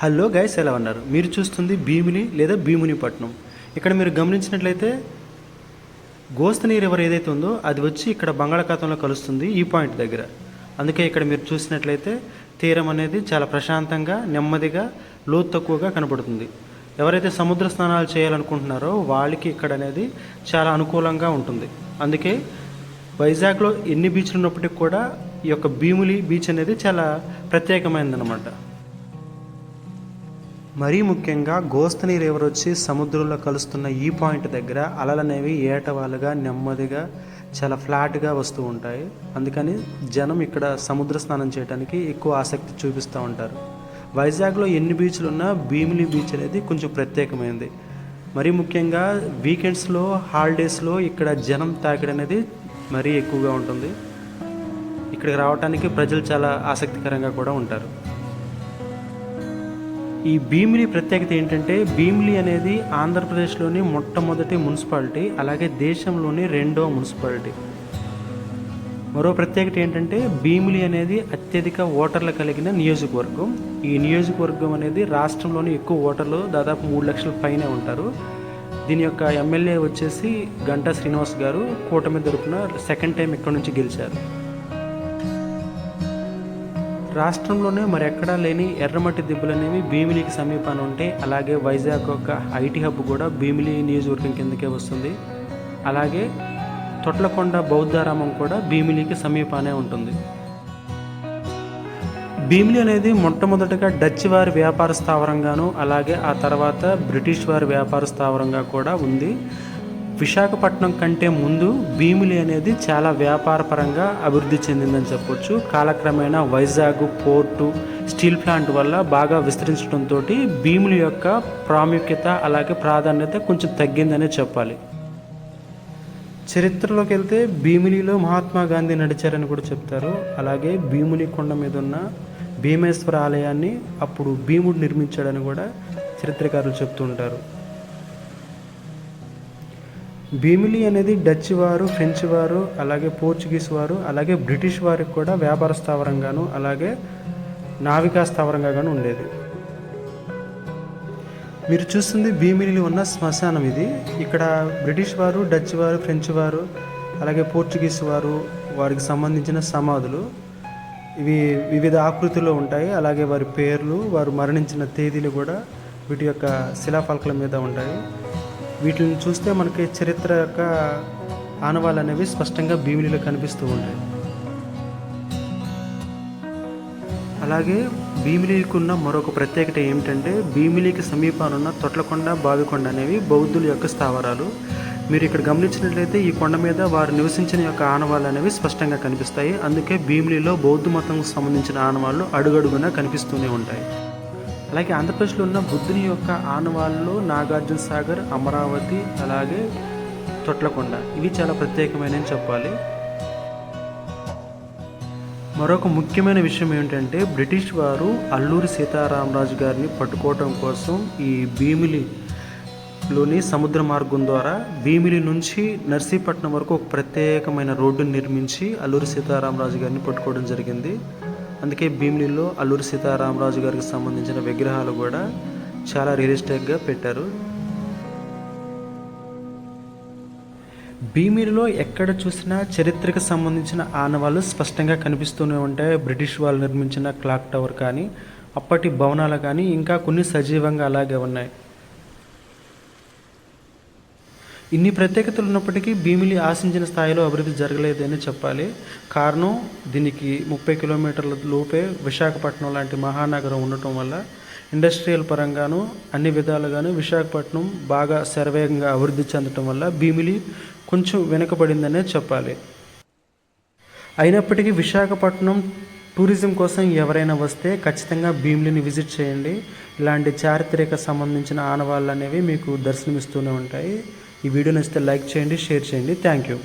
Hello guys ఎలా ఉన్నారు? మీరు చూస్తుంది భీమిని లేదా భీముని పట్నం ఇక్కడ మీరు గమనించినట్లయితే గోస్తని రివర్ ఏదైతే ఉందో అది వచ్చి ఇక్కడ బంగాళాఖాతంలో కలుస్తుంది ఈ పాయింట్ దగ్గర. అందుకే ఇక్కడ మీరు చూసినట్లయితే తీరం అనేది చాలా ప్రశాంతంగా నెమ్మదిగా లోతు తక్కువగా కనబడుతుంది. ఎవరైతే సముద్ర స్నానాలు చేయాలనుకుంటున్నారో వాళ్ళకి ఇక్కడ అనేది చాలా అనుకూలంగా ఉంటుంది. అందుకే వైజాగ్లో ఎన్ని బీచ్లు ఉన్నప్పటికీ కూడా ఈ యొక్క భీములి బీచ్ అనేది చాలా ప్రత్యేకమైనదన్నమాట. మరీ ముఖ్యంగా గోస్తని రివర్ వచ్చి సముద్రంలో కలుస్తున్న ఈ పాయింట్ దగ్గర అలలు అనేవి ఏటవాలుగా నెమ్మదిగా చాలా ఫ్లాట్గా వస్తూ ఉంటాయి. అందుకని జనం ఇక్కడ సముద్ర స్నానం చేయడానికి ఎక్కువ ఆసక్తి చూపిస్తూ ఉంటారు. వైజాగ్లో ఎన్ని బీచ్లు ఉన్నా భీమిలి బీచ్ అనేది కొంచెం ప్రత్యేకమైనది మరీ ముఖ్యంగా వీకెండ్స్లో హాలిడేస్లో ఇక్కడ జనం తాకిడి అనేది మరీ ఎక్కువగా ఉంటుంది. ఇక్కడికి రావడానికి ప్రజలు చాలా ఆసక్తికరంగా కూడా ఉంటారు. ఈ భీమిలి ప్రత్యేకత ఏంటంటే భీమిలి అనేది ఆంధ్రప్రదేశ్లోని మొట్టమొదటి మున్సిపాలిటీ అలాగే దేశంలోని రెండవ మున్సిపాలిటీ. మరో ప్రత్యేకత ఏంటంటే భీమిలి అనేది అత్యధిక ఓటర్లు కలిగిన నియోజకవర్గం. ఈ నియోజకవర్గం అనేది రాష్ట్రంలోని ఎక్కువ ఓటర్లు దాదాపు మూడు లక్షల పైనే ఉంటారు. దీని యొక్క ఎమ్మెల్యే వచ్చేసి గంటా శ్రీనివాస్ గారు కూటమి తరపున సెకండ్ టైం ఇక్కడ నుంచి గెలిచారు. రాష్ట్రంలోనే మరెక్కడా లేని ఎర్రమట్టి దిబ్బలు అనేవి భీమిలికి సమీపాన ఉంటాయి అలాగే వైజాగ్ యొక్క ఐటీ హబ్ కూడా భీమిలి నియోజకవర్గం కిందకే వస్తుంది. అలాగే తొట్లకొండ బౌద్ధారామం కూడా భీమిలికి సమీపానే ఉంటుంది. భీమిలి అనేది మొట్టమొదటగా డచ్ వారి వ్యాపార స్థావరంగాను అలాగే ఆ తర్వాత బ్రిటిష్ వారి వ్యాపార స్థావరంగా కూడా ఉంది. విశాఖపట్నం కంటే ముందు భీమిలి అనేది చాలా వ్యాపారపరంగా అభివృద్ధి చెందిందని చెప్పొచ్చు. కాలక్రమేణా వైజాగ్ పోర్టు స్టీల్ ప్లాంట్ వల్ల బాగా విస్తరించడంతో భీమిలి యొక్క ప్రాముఖ్యత అలాగే ప్రాధాన్యత కొంచెం తగ్గిందనే చెప్పాలి. చరిత్రలోకి వెళ్తే భీమిలిలో మహాత్మా గాంధీ నడిచారని కూడా చెప్తారు. అలాగే భీముని కొండ మీద ఉన్న భీమేశ్వర ఆలయాన్ని అప్పుడు భీముడు నిర్మించాడని కూడా చరిత్రకారులు చెప్తుంటారు. భీమిలి అనేది డచ్ వారు ఫ్రెంచ్ వారు అలాగే పోర్చుగీస్ వారు అలాగే బ్రిటిష్ వారికి కూడా వ్యాపార స్థావరంగాను అలాగే నావికా స్థావరంగాను ఉండేది. మీరు చూస్తుంది భీమిలిలో ఉన్న శ్మశానం ఇది. ఇక్కడ బ్రిటిష్ వారు డచ్ వారు ఫ్రెంచ్ వారు అలాగే పోర్చుగీస్ వారు వారికి సంబంధించిన సమాధులు. ఇవి వివిధ ఆకృతిలో ఉంటాయి. అలాగే వారి పేర్లు వారు మరణించిన తేదీలు కూడా వీటి యొక్క శిలాఫలకల మీద ఉంటాయి. వీటిని చూస్తే మనకి చరిత్ర యొక్క ఆనవాళ్ళు అనేవి స్పష్టంగా భీమిలిలో కనిపిస్తూ ఉంటాయి. అలాగే భీమిలికి ఉన్న మరొక ప్రత్యేకత ఏమిటంటే భీమిలికి సమీపాన ఉన్న తొట్లకొండ బావికొండ అనేవి బౌద్ధుల యొక్క స్థావరాలు. మీరు ఇక్కడ గమనించినట్లయితే ఈ కొండ మీద వారు నివసించిన యొక్క ఆనవాళ్ళు అనేవి స్పష్టంగా కనిపిస్తాయి. అందుకే భీమిలిలో బౌద్ధ మతంకు సంబంధించిన ఆనవాళ్ళు అడుగడుగునా కనిపిస్తూనే ఉంటాయి. అలాగే ఆంధ్రప్రదేశ్లో ఉన్న బుద్ధుని యొక్క ఆనవాళ్ళు నాగార్జున సాగర్ అమరావతి అలాగే తొట్లకొండ. ఇవి చాలా ప్రత్యేకమైనవి చెప్పాలి. మరొక ముఖ్యమైన విషయం ఏంటంటే బ్రిటిష్ వారు అల్లూరి సీతారామరాజు గారిని పట్టుకోవటం కోసం ఈ భీమిలిలోని సముద్ర మార్గం ద్వారా భీమిలి నుంచి నర్సీపట్నం వరకు ఒక ప్రత్యేకమైన రోడ్డును నిర్మించి అల్లూరి సీతారామరాజు గారిని పట్టుకోవడం జరిగింది. అందుకే భీమిలీలో అల్లూరి సీతారామరాజు గారికి సంబంధించిన విగ్రహాలు కూడా చాలా రియలిస్టిక్గా పెట్టారు. భీమిలిలో ఎక్కడ చూసినా చరిత్రకు సంబంధించిన ఆనవాళ్ళు స్పష్టంగా కనిపిస్తూనే ఉంటాయి. బ్రిటిష్ వాళ్ళు నిర్మించిన క్లాక్ టవర్ కానీ అప్పటి భవనాలు కానీ ఇంకా కొన్ని సజీవంగా అలాగే ఉన్నాయి. ఇన్ని ప్రత్యేకతలు ఉన్నప్పటికీ భీమిలి ఆశించిన స్థాయిలో అభివృద్ధి జరగలేదని చెప్పాలి. కారణం దీనికి ముప్పై కిలోమీటర్ల లోపే విశాఖపట్నం లాంటి మహానగరం ఉండటం వల్ల ఇండస్ట్రియల్ పరంగాను అన్ని విధాలుగాను విశాఖపట్నం బాగా శరవేగంగా అభివృద్ధి చెందటం వల్ల భీమిలి కొంచెం వెనుకబడిందనే చెప్పాలి. అయినప్పటికీ విశాఖపట్నం టూరిజం కోసం ఎవరైనా వస్తే ఖచ్చితంగా భీమిలిని విజిట్ చేయండి. ఇలాంటి చారిత్రక సంబంధించిన ఆనవాళ్ళు అనేవి మీకు దర్శనమిస్తూనే ఉంటాయి. ఈ వీడియో నచ్చితే లైక్ చేయండి షేర్ చేయండి. Thank you